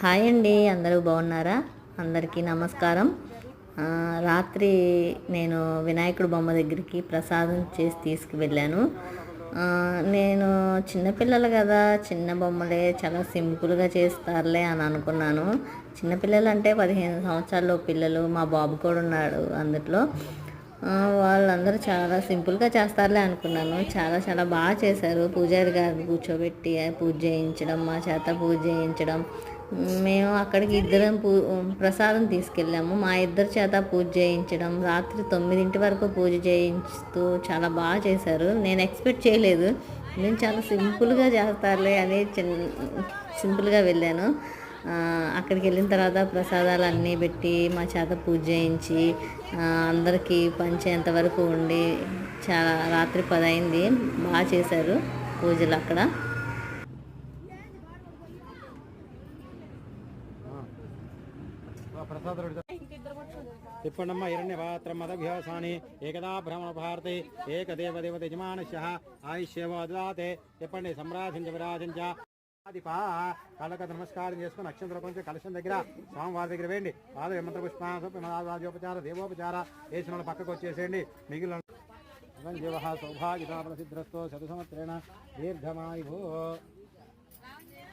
Hi అండి అందరూ బాగున్నారా? అందరికీ నమస్కారం. రాత్రి నేను వినాయకుడు బొమ్మ దగ్గరికి ప్రసాదం చేసి తీసుకువెళ్ళాను. నేను చిన్నపిల్లలు కదా చిన్న బొమ్మలే చాలా సింపుల్గా చేస్తారులే అని అనుకున్నాను. చిన్నపిల్లలు అంటే పదిహేను సంవత్సరాల పిల్లలు మా బాబు కూడా ఉన్నాడు అందులో వాళ్ళందరూ చాలా సింపుల్గా చేస్తారులే అనుకున్నాను. చాలా చాలా బాగా చేశారు. పూజారి గారిని కూర్చోబెట్టి పూజ చేయించడం మా చేత పూజ చేయించడం మేము అక్కడికి ఇద్దరం పూ ప్రసాదం తీసుకెళ్ళాము. మా ఇద్దరి చేత పూజ చేయించడం రాత్రి తొమ్మిదింటి వరకు పూజ చేయించుతూ చాలా బాగా చేశారు. నేను ఎక్స్పెక్ట్ చేయలేదు. నేను చాలా సింపుల్గా చేస్తారులే అని చిన్న సింపుల్గా వెళ్ళాను. అక్కడికి వెళ్ళిన తర్వాత ప్రసాదాలు అన్నీ పెట్టి మా చేత పూజ చేయించి అందరికీ పంచేంత వరకు ఉండి చాలా రాత్రి పదైంది. బాగా చేశారు పూజలు అక్కడ. తిప్పండమ్మ హిరణ్యపాత్రం మదభ్యాసాని ఏకదా భ్రమణ భారతి ఏకదేవ దేవత యజమానస్య ఆయుష్యవదాతే తిప్పండి సంరాధించ విరాజించ కళ్ళక నమస్కారం చేసుకుని నక్షత్ర కొంచెం కలశం దగ్గర స్వామివారి దగ్గర వేయండి. పాద విమంత్ర పుష్పాజోపచార దేవోపచార. వేసిన వాళ్ళ పక్కకు వచ్చేసేయండి. మిగిలిన జీవ సౌభాగ్యతాపల సిద్ధ్రస్తో శత సంవత్సరేణ దీర్ఘమాయు